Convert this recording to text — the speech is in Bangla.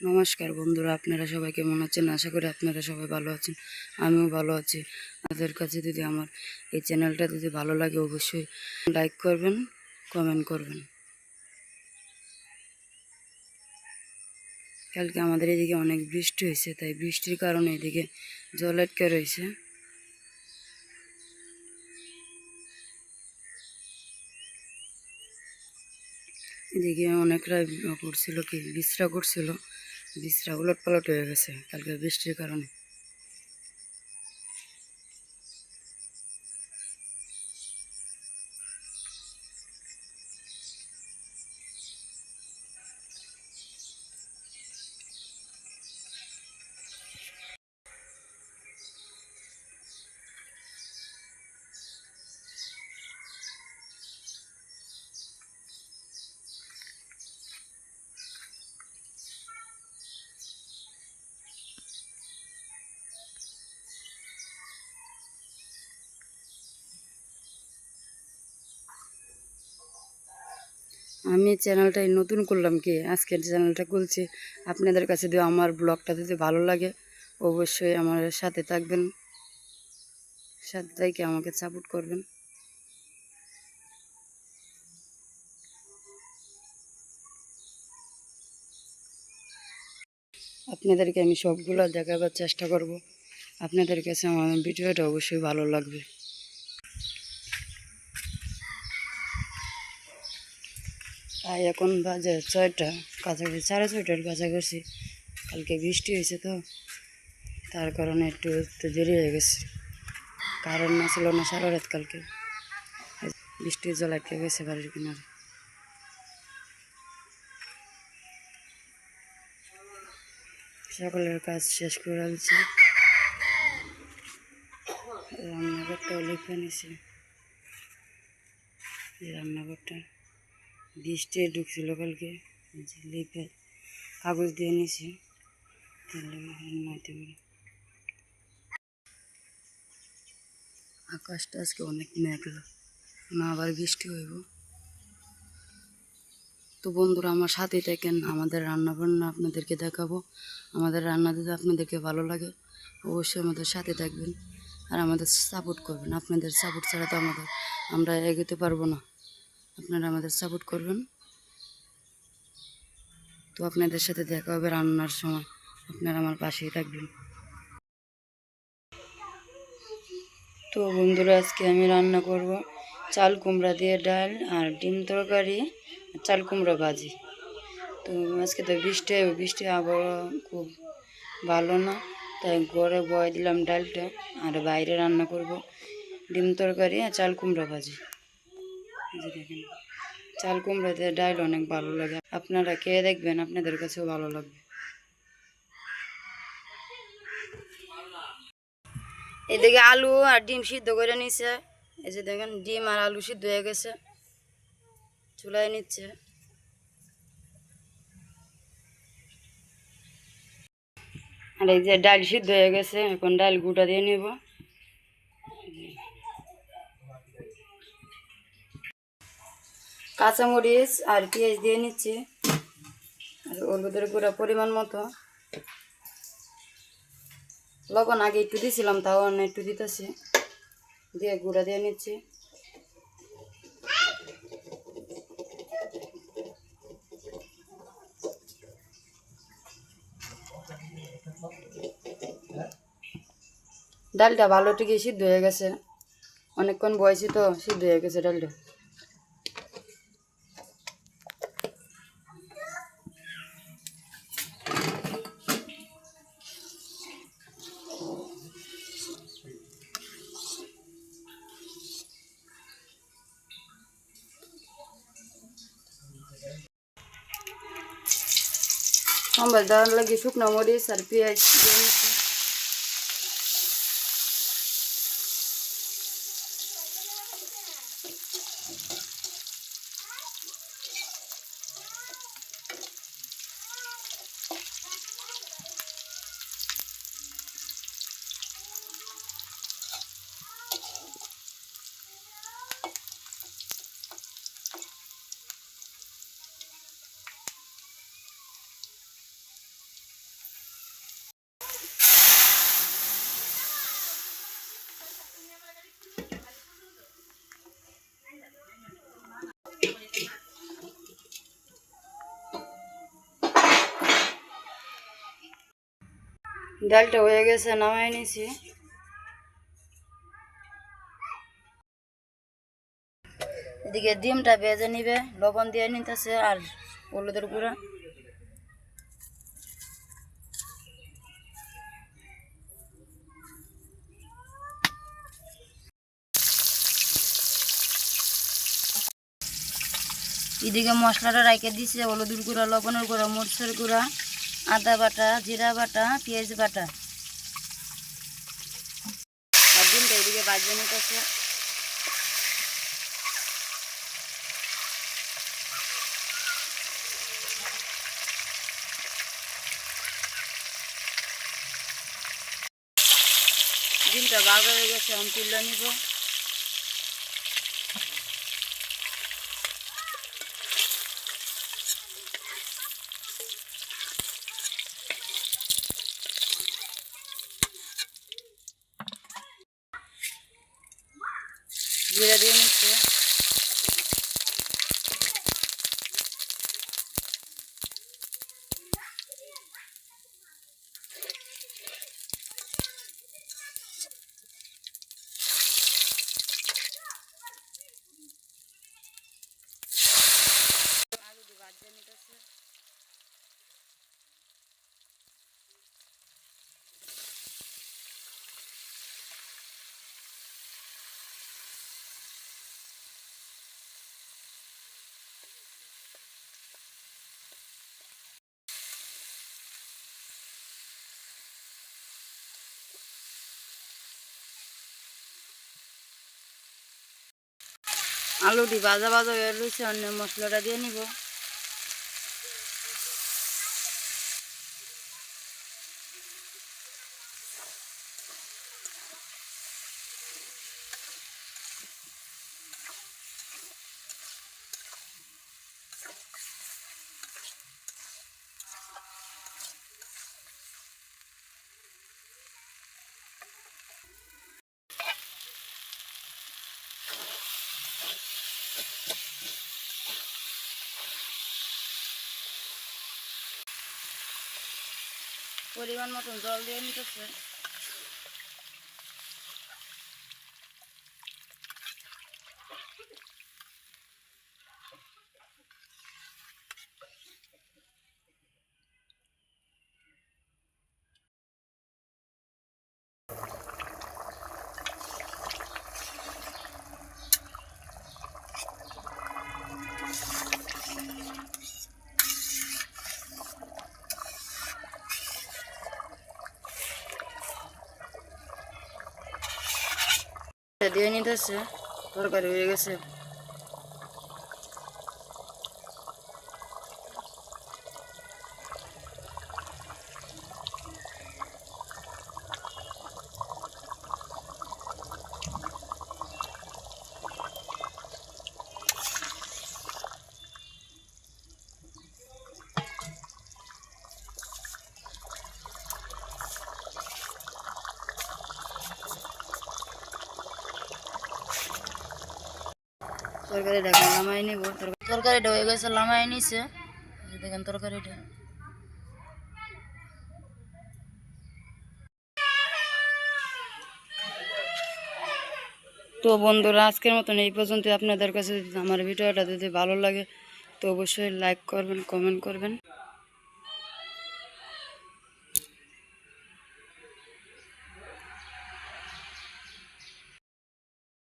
নমস্কার বন্ধুরা, আপনারা সবাই কেমন আছেন? আশা করি আপনারা সবাই ভালো আছেন। আমিও ভালো আছি। আপনাদের কাছে যদি আমার এই চ্যানেলটা যদি ভালো লাগে, অবশ্যই লাইক করবেন, কমেন্ট করবেন। কালকে আমাদের এদিকে অনেক বৃষ্টি হয়েছে, তাই বৃষ্টির কারণে এদিকে জল আটকে রয়েছে। এদিকে অনেকরা করছিল কি বিশ্রা করছিল। বিশ্রা উলট পালট হয়ে গেছে কালকে বৃষ্টির কারণে। আমি চ্যানেলটাই নতুন করলাম কি, আজকের চ্যানেলটা খুলছি। আপনাদের কাছে যদি আমার ব্লগটা যদি ভালো লাগে, অবশ্যই আমার সাথে থাকবেন। সাথে থেকে আমাকে সাপোর্ট করবেন। আপনাদেরকে আমি সবগুলো দেখাবার চেষ্টা করব। আপনাদের কাছে আমার ভিডিওটা অবশ্যই ভালো লাগবে। তাই এখন বাজে ছয়টা, কাছাকাছি সাড়ে ছয়টার কাছাকাছি। কালকে বৃষ্টি হয়েছে তো, তার কারণে একটু একটু দেরি হয়ে গেছে। কারণ না ছিল না সারা রাত কালকে। বৃষ্টির জল আটকে গেছে বাড়ির কিনারে। সকলের কাজ শেষ করে আনছি রান্নাঘরটাও লিখে নিছি। রান্নাঘরটা বৃষ্টি ঢুকছিল কালকে লিপে কাগজ দিয়ে নিছি। তাহলে আকাশটা আজকে অনেক মেঘলা, না আবার বৃষ্টি হইব। তো বন্ধুরা, আমার সাথে থাকেন আমাদের রান্না বান্না আপনাদেরকে দেখাবো। আমাদের রান্না যদি আপনাদেরকে ভালো লাগে, অবশ্যই আমাদের সাথে থাকবেন। আর আমাদের সাপোর্ট করবেন। আপনাদের সাপোর্ট ছাড়া তো আমাদের, আমরা এগোতে পারব না। আপনারা আমাদের সাপোর্ট করবেন। তো আপনাদের সাথে দেখা হবে রান্নার সময়। আপনারা আমার পাশেই থাকবেন। তো বন্ধুরা, আজকে আমি রান্না করব চাল কুমড়া দিয়ে ডাল আর ডিম তরকারি, চাল কুমড়া ভাজি। তো আজকে তো বৃষ্টি বৃষ্টি আবহাওয়া খুব ভালো না, তাই ঘরে বয় দিলাম ডালটা আর বাইরে রান্না করব ডিম তরকারি আর চাল কুমড়া ভাজি। যে দেখেন, চাল কুমড়া ডাইল অনেক ভালো লাগে। আপনারা খেয়ে দেখবেন আপনাদের কাছেও ভালো লাগবে। এদিকে আলু আর ডিম সিদ্ধ করে নিচ্ছে এই যে দেখেন, ডিম আর আলু সিদ্ধ হয়ে গেছে। চুলায় নিচ্ছে। আর এই যে ডাল সিদ্ধ হয়ে গেছে, এখন ডাল গুঁটা দিয়ে নেব। কাঁচামরিচ আর পেঁয়াজ দিয়ে নিচ্ছি। আর হলুদের গুঁড়া পরিমাণ মতো। লবণ আগে একটু দিয়েছিলাম তাও অন্য একটু দিতেছি। দিয়ে গুঁড়া দিয়ে নিচ্ছি। ডালটা ভালো টিকে সিদ্ধ হয়ে গেছে। অনেকক্ষণ বয়সী তো, সিদ্ধ হয়ে গেছে ডালটা। সম্বাস দেওয়ার লাগে শুকনো মরিচ আর পেঁয়াজ ডালটা হয়ে গেছে, নামাই নিছি। এদিকে ডিমটা ভেজে নিবে, লবণ দিয়ে নিতেছে আর হলুদের গুঁড়া। এদিকে মশলাটা রাইকে দিছে, হলুদের গুঁড়া, লবণের গুঁড়া, মরিচের গুঁড়া। আদা বাটা জিরা বাটা পেঁয়াজ বাটা আর ডিমটা এদিকে বাজিয়ে নিতেছে ডিমটা বাগা হয়ে গেছে আমি তুলে নিব জিরা দিয়ে নিচ্ছে। আলুটি ভাজা ভাজা হয়ে রয়েছে অন্য মশলাটা দিয়ে নিব। পরিমাণ মতন জল দিয়ে নিতেছে। দিয়ে নিতেছে তরকারি হয়ে গেছে। তরকারি দেখেন লামাই নিব। তরকারিটা হয়ে গেছে লামাই নিছে। দেখেন তরকারিটা তো বন্ধুরা, আজকের মতন এই পর্যন্ত আপনাদের কাছে আমার ভিডিওটা যদি ভালো লাগে, তো অবশ্যই লাইক করবেন কমেন্ট করবেন।